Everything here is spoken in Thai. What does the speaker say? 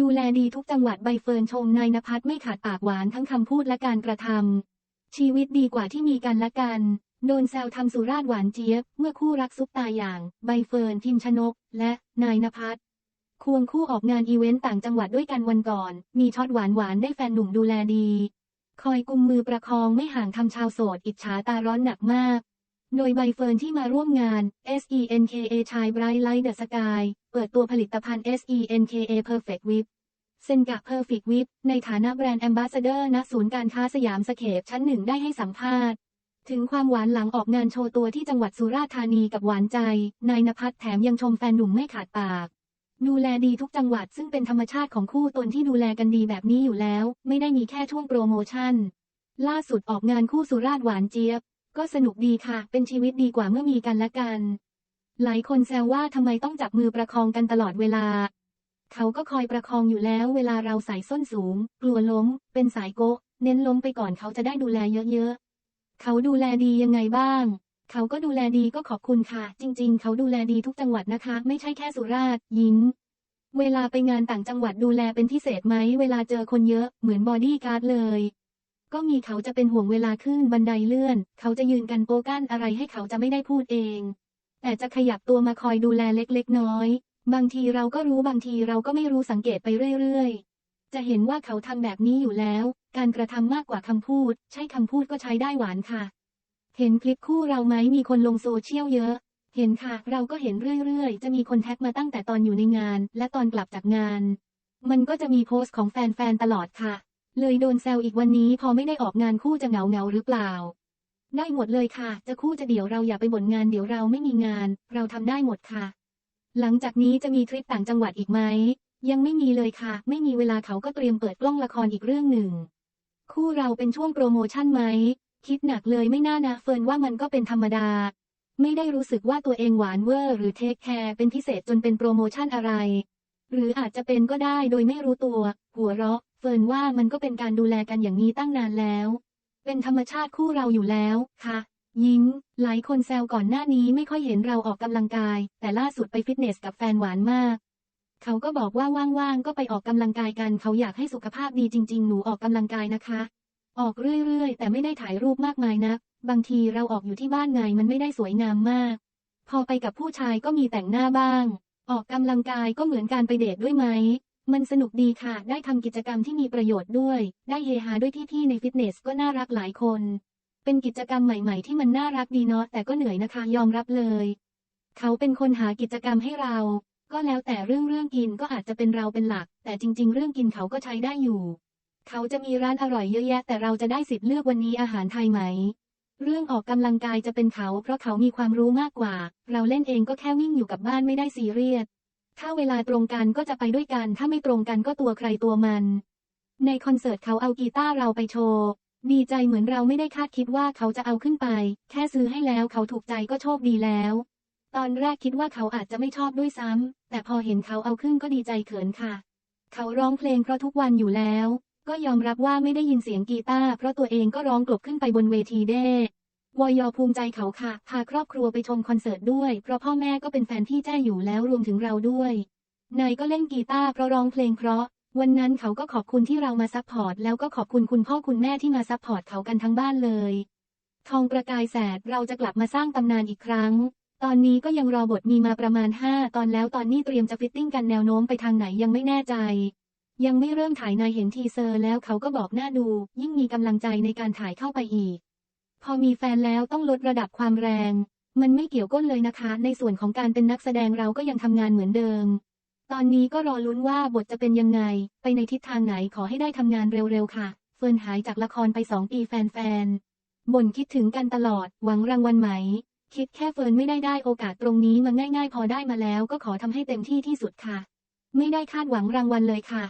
ดูแลดีทุกจังหวัดใบเฟิร์นชมนายนภัสไม่ขาดปากหวานทั้งคำพูดและการกระทำชีวิตดีกว่าที่มีกันและกัน โดนแซวทำสุราษฎร์หวานเจี๊ยบ เมื่อคู่รักซุปตาอย่าง ใบเฟิร์นพิมชนก และนายนภัสควงคู่ออกงานอีเวนต์ต่างจังหวัดด้วยกันวันก่อน มีช็อตหวานหวานได้แฟนหนุ่มดูแลดี คอยกุมมือประคองไม่ห่างทำชาวโสดอิจฉาตาร้อนหนักมาก โดยใบเฟิร์นที่มาร่วมงาน SENKA ชาย Bright Light the Sky เปิดตัวผลิตภัณฑ์ SENKA Perfect Whip เซนกะ Perfect Whip ในฐานะแบรนด์แอมบาสเดอร์ณศูนย์การค้าสยามสเคปชั้นหนึ่งได้ให้สัมภาษณ์ ถึงความหวานหลังออกงานโชว์ตัวที่จังหวัดสุราษฎร์ธานีกับหวานใจ นายนภัสแถมยังชมแฟนหนุ่มไม่ขาดปาก ดูแลดีทุกจังหวัดซึ่งเป็นธรรมชาติของคู่ตนที่ดูแลกันดีแบบนี้อยู่แล้ว ไม่ได้มีแค่ช่วงโปรโมชั่น ล่าสุดออกงานคู่สุราษฎร์หวานเจี๊ยบ ก็สนุกดีค่ะ เป็นชีวิตดีกว่าเมื่อมีกันและกัน หลายคนแซวว่าทำไมต้องจับมือประคองกันตลอดเวลา เขาก็คอยประคองอยู่แล้ว เวลาเราใส่ส้นสูง กลัวล้ม เป็นสายโกะเน้นล้มไปก่อนเขาจะได้ดูแลเยอะๆ เขาดูแลดียังไงบ้าง เขาก็ดูแลดีก็ขอบคุณค่ะ จริง ๆ เขาดูแลดีทุกจังหวัดนะคะ ไม่ใช่แค่สุราษฎร์ยิ้มเวลาไปงานต่างจังหวัดดูแลเป็นพิเศษไหม เวลาเจอคนเยอะ เหมือนบอดี้การ์ดเลย ก็มีเขาจะเป็นห่วงเวลาขึ้นบันไดเลื่อน เขาจะยืนกันโปกั้นอะไรให้เขาจะไม่ได้พูดเอง แต่จะขยับตัวมาคอยดูแลเล็กๆน้อย บางทีเราก็รู้บางทีเราก็ไม่รู้สังเกตไปเรื่อยๆ จะเห็นว่าเขาทำแบบนี้อยู่แล้ว การกระทำมากกว่าคำพูด ใช้คำพูดก็ใช้ได้หวานค่ะ เห็นคลิปคู่เราไหมมีคนลงโซเชียลเยอะ เห็นค่ะ เราก็เห็นเรื่อยๆ จะมีคนแท็กมาตั้งแต่ตอนอยู่ในงาน และตอนกลับจากงาน มันก็จะมีโพสต์ของแฟนๆตลอดค่ะ เลยโดนแซวอีกวันนี้พอไม่ได้ออกงานคู่จะเหงาเงาหรือเปล่า ได้หมดเลยค่ะ จะคู่จะเดี๋ยวเราอย่าไปบ่นงานเดี๋ยวเราไม่มีงาน เราทำได้หมดค่ะ หลังจากนี้จะมีทริปต่างจังหวัดอีกไหม ยังไม่มีเลยค่ะ ไม่มีเวลาเขาก็เตรียมเปิดกล้องละครอีกเรื่องหนึ่ง คู่เราเป็นช่วงโปรโมชั่นไหม คิดหนักเลยไม่น่านะเฟิร์นว่ามันก็เป็นธรรมดา ไม่ได้รู้สึกว่าตัวเองหวานเวอร์หรือเทคแคร์เป็นพิเศษจนเป็นโปรโมชั่นอะไร หรืออาจจะเป็นก็ได้โดยไม่รู้ตัว หัวเราะ ฟิร์นว่ามันก็เป็นการดูแลกันอย่างนี้ตั้งนานแล้ว เป็นธรรมชาติคู่เราอยู่แล้วค่ะยิ้มหลายคนแซวก่อนหน้านี้ไม่ค่อยเห็นเราออกกำลังกาย แต่ล่าสุดไปฟิตเนสกับแฟนหวานมาก เขาก็บอกว่าว่างๆก็ไปออกกำลังกายกัน เขาอยากให้สุขภาพดีจริง ๆ หนูออกกำลังกายนะคะ ออกเรื่อยๆ แต่ไม่ได้ถ่ายรูปมากมายนะบางทีเราออกอยู่ที่บ้านไงมันไม่ได้สวยงามมาก พอไปกับผู้ชายก็มีแต่งหน้าบ้าง ออกกำลังกายก็เหมือนการไปเดทด้วยไหม มันสนุกดีค่ะ ได้ทำกิจกรรมที่มีประโยชน์ด้วย ได้เฮฮาด้วยพี่ๆในฟิตเนสก็น่ารักหลายคน เป็นกิจกรรมใหม่ๆที่มันน่ารักดีเนาะแต่ก็เหนื่อยนะคะยอมรับเลย เขาเป็นคนหากิจกรรมให้เรา ก็แล้วแต่เรื่องเรื่องกินก็อาจจะเป็นเราเป็นหลัก แต่จริง ๆ เรื่องกินเขาก็ใช้ได้อยู่ เขาจะมีร้านอร่อยเยอะแยะ แต่เราจะได้สิทธิ์เลือกวันนี้อาหารไทยไหม เรื่องออกกำลังกายจะเป็นเขา เพราะเขามีความรู้มากกว่า เราเล่นเองก็แค่วิ่งอยู่กับบ้านไม่ได้ซีเรียส ถ้าเวลาตรงกันก็จะไปด้วยกัน ถ้าไม่ตรงกันก็ตัวใครตัวมัน ในคอนเสิร์ตเขาเอากีตาร์เราไปโชว์ ดีใจเหมือนเราไม่ได้คาดคิดว่าเขาจะเอาขึ้นไป แค่ซื้อให้แล้วเขาถูกใจก็โชคดีแล้ว ตอนแรกคิดว่าเขาอาจจะไม่ชอบด้วยซ้ำ แต่พอเห็นเขาเอาขึ้นก็ดีใจเขินค่ะ เขาร้องเพลงเพราะทุกวันอยู่แล้ว ก็ยอมรับว่าไม่ได้ยินเสียงกีตาร์เพราะตัวเองก็ร้องกลบขึ้นไปบนเวทีเด้ วอยอภูมิใจเขาค่ะ พาครอบครัวไปชมคอนเสิร์ตด้วย เพราะพ่อแม่ก็เป็นแฟนที่แจ้อยู่แล้วรวมถึงเราด้วย นายก็เล่นกีตาร์เพราะร้องเพลงเพราะ วันนั้นเขาก็ขอบคุณที่เรามาซัพพอร์ต แล้วก็ขอบคุณคุณพ่อคุณแม่ที่มาซัพพอร์ตเขากันทั้งบ้านเลย ทองประกายแสดเราจะกลับมาสร้างตำนานอีกครั้ง ตอนนี้ก็ยังรอบทมีมาประมาณ 5 ตอนแล้วตอนนี้เตรียมจะฟิตติ้งกันแนวโน้มไปทางไหนยังไม่แน่ใจ ยังไม่เริ่มถ่ายนายเห็นทีเซอร์แล้วเขาก็บอกน่าดู ยิ่งมีกำลังใจในการถ่ายเข้าไปอีก พอมีแฟนแล้วต้องลดระดับความแรง มันไม่เกี่ยวก้นเลยนะคะ ในส่วนของการเป็นนักแสดงเราก็ยังทำงานเหมือนเดิม ตอนนี้ก็รอลุ้นว่าบทจะเป็นยังไง ไปในทิศทางไหนขอให้ได้ทำงานเร็วๆค่ะ เฟิร์นหายจากละครไปสองปีแฟนๆบ่นคิดถึงกันตลอด หวังรางวัลไหม คิดแค่เฟิร์นไม่ได้ได้โอกาสตรงนี้มันง่าย ๆ พอได้มาแล้วก็ขอทำให้เต็มที่ที่สุดค่ะ ไม่ได้คาดหวังรางวัลเลยค่ะ